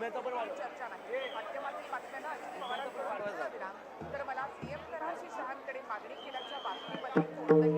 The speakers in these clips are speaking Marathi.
नाही माध्यमातील बातम्यांना अजित पवारांकडून उत्तर दिला तर मला सीएम करा अशी शहांकडे मागणी केल्याच्या बातमीमध्ये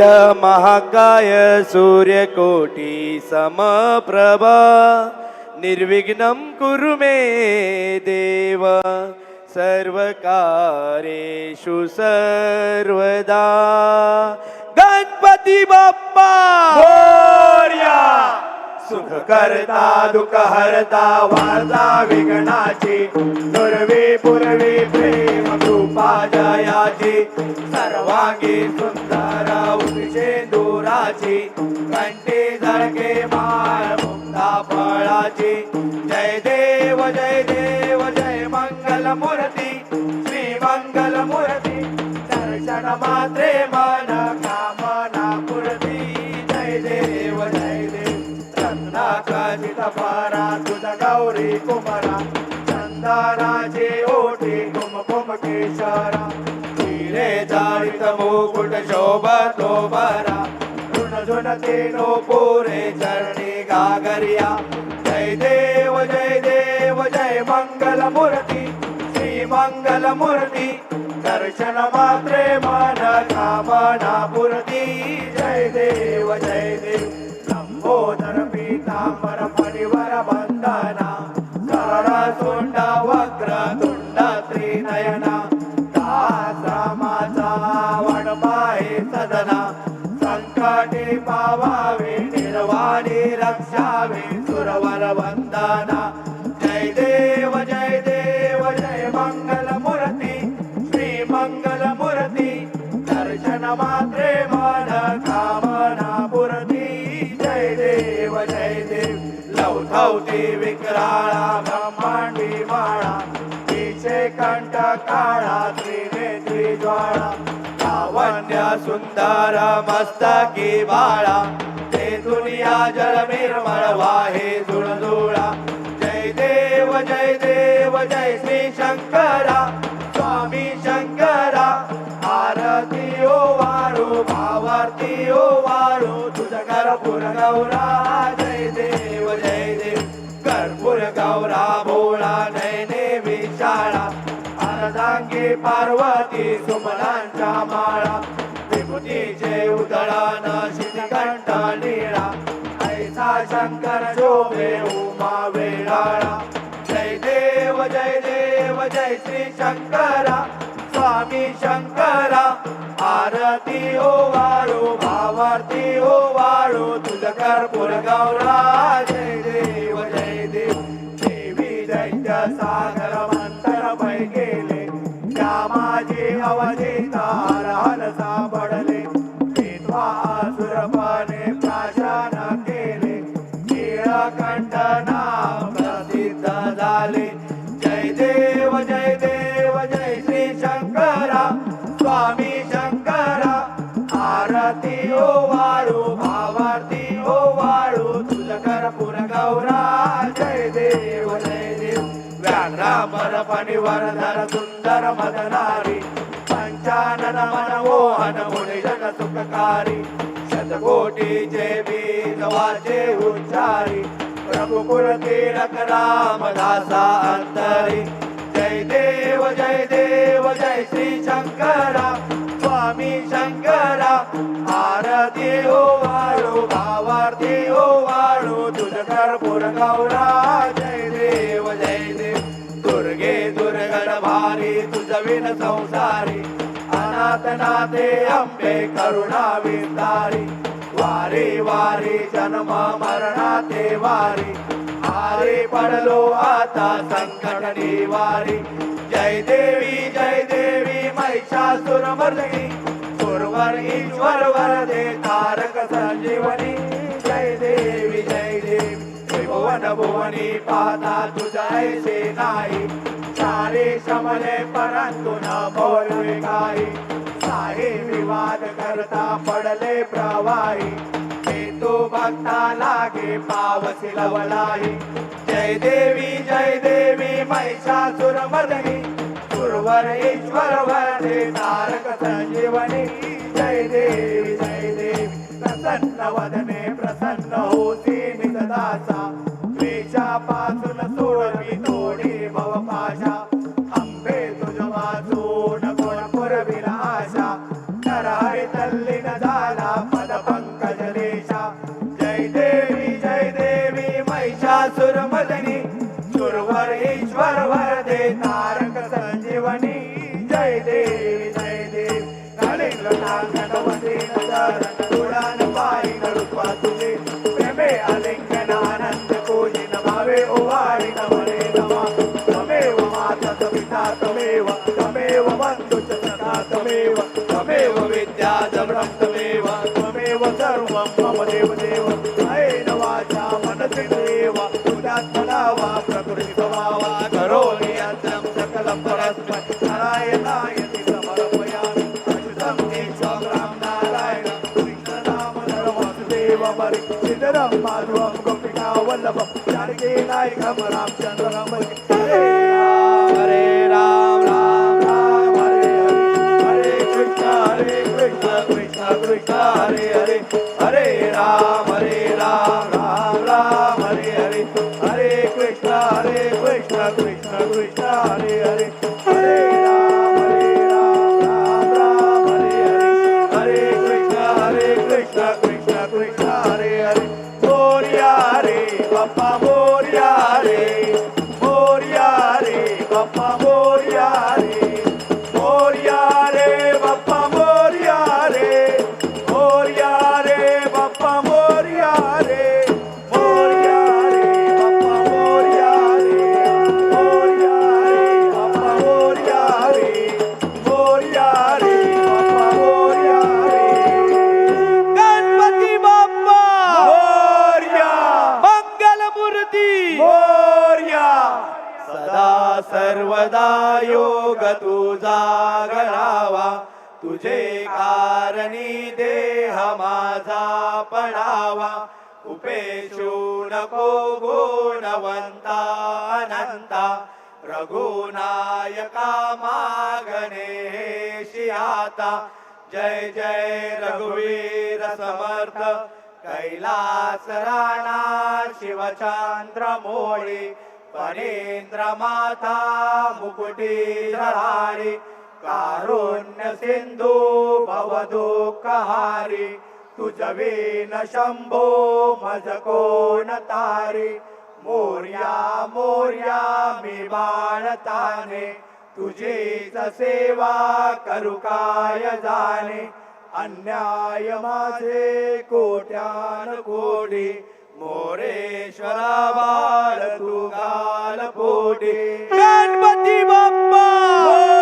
वक्रतुंड महाकाय सूर्यकोटी समप्रभा। निर्विघ्नं कुरु मे देव। सर्वकारेषु सर्वदा। गणपती बाप्पा! मोरया सुख करता दुःख हरता वार्ता विघ्नाची। दुर्वी पूर्वी प्रेम कृपा जयाची। सर्वांगी सुंदर फळाची. कंठी झळके माळ मुक्ता फळाची. जय देव जय देव जय मंगल मूर्ती श्री मंगल मूर्ती दर्शन मात्रे मन कामना पूर्ती. जय देव जय देव. रत्नाकचित तपारा तुझ गौरी कुमारा. चंदाराचे ओठी कुमकुम केशरा. हिरे जाळीत मुकुट शोभतो बरा. झुन तेनो पोरे चरणी गागरिया। जय देव जय देव जय मंगल मूर्ती श्री मंगल मूर्ती दर्शन मात्रे मन कामना पूर्ती। जय देव जय देव। विक्राळा ब्रह्मांडी बाळा तिचे कंठ काळा त्रिनेत्री ज्वाळा लावण्य सुंदर मस्तकी बाळा ते दुनिया जल निर्मळ वाहे जुळजुळा. जय देव जय देव जय श्री शंकरा स्वामी शंकरा आरती ओ वाळू भावारती ओ वाळू तुझ कर्पूर गौरा पार्वती सुमनांच्या माळा विभूतीचे उदळान शितिकंठ निळा. ऐसा शंकर शोभे उमा वेळाळा. जय देव जय देव जय श्री शंकरा. स्वामी शंकरा आरती हो ओ वाळो भावार्थी हो ओ वाळो तुझ कर्पूर गौरा. जय देव जय देव देवी दैत्य सागर. माझे अवधीतार हल सापडले विधवा असुरपणे प्राशन केले नीळकंठ नाम प्रसिद्ध झाले जय देव जय देव जय श्री शंकरा स्वामी शंकरा आरती ओ वाळू भावारती ओ वाळू तुझ कर्पूर गौरा जय देव जय देव व्याघ्रामर फणिवरधर सुंदर मदनारी पंचानन मन मोहन सुखकारी शतकोटीचे बीज वाचे उच्चारी रघुकुल तिलक रामदासा अंतरी। जय देव जय देव जय श्री शंकरा स्वामी शंकरा आरती हो, ओ वाळू भावार्थी ओ वाळू तुझ कर्पूर गौरा। जय देव जय देव दुर्गे दुर्गण भारी तुझ विन संसारी। नाथनाथे अंबे करुणा विस्तारी वारे वारी जन्म मरणाते वारी. आरे पडलो आता संकट निवारी. जय देवी जय देवी महिषासुर मर्दिनी. सुरवर ईश्वर वरदे तारक संजीवनी. जय देवी जय देवी भुवन भुवनी पाहता तुझा ऐसे नाही. सारे शमले परंतु न बोलवे काही. सारे विवाद करता पडले प्रवाही. तो भक्ता लागे पावसी लवलाई जय देवी जय देवी महिषासुर मर्दनी सुरवर ईश्वर वरदे तारक संजीवनी. जय देवी जय देवी प्रसन्न वदने प्रसन्न होती निदासा द्वेषापासून सोडला देव तुझ्यात्मना वा प्रकृती स्वभावा करोमि यज्ञं सकलं परस्मै नारायणायति समर्पयामि अच्युतं केशवं राम नारायण कृष्णनाम नरवासुदेव हरि माधवं गोपिका वल्लभं जानकी नायकं रामचन्द्रं कारणी देह माझा पडावा. उपेशू नको गुणवंता अनंता. रघुनायका मागणे शियाता जय जय रघुवीर समर्थ. कैलास राणा शिवचंद्र मोळी. परेंद्र माता मुकुटी धरारी. कारुण्य सिंधू भवदुःखहारी तुझवीन शंभो मज कोण तारी? मोर्या मोर्या मी बाळताने तुझीच सेवा करू काय जाने अन्याय माझे कोट्यान कोटी मोरेश्वरा बाळ तू गाल पोटी. गणपती बाप्पा!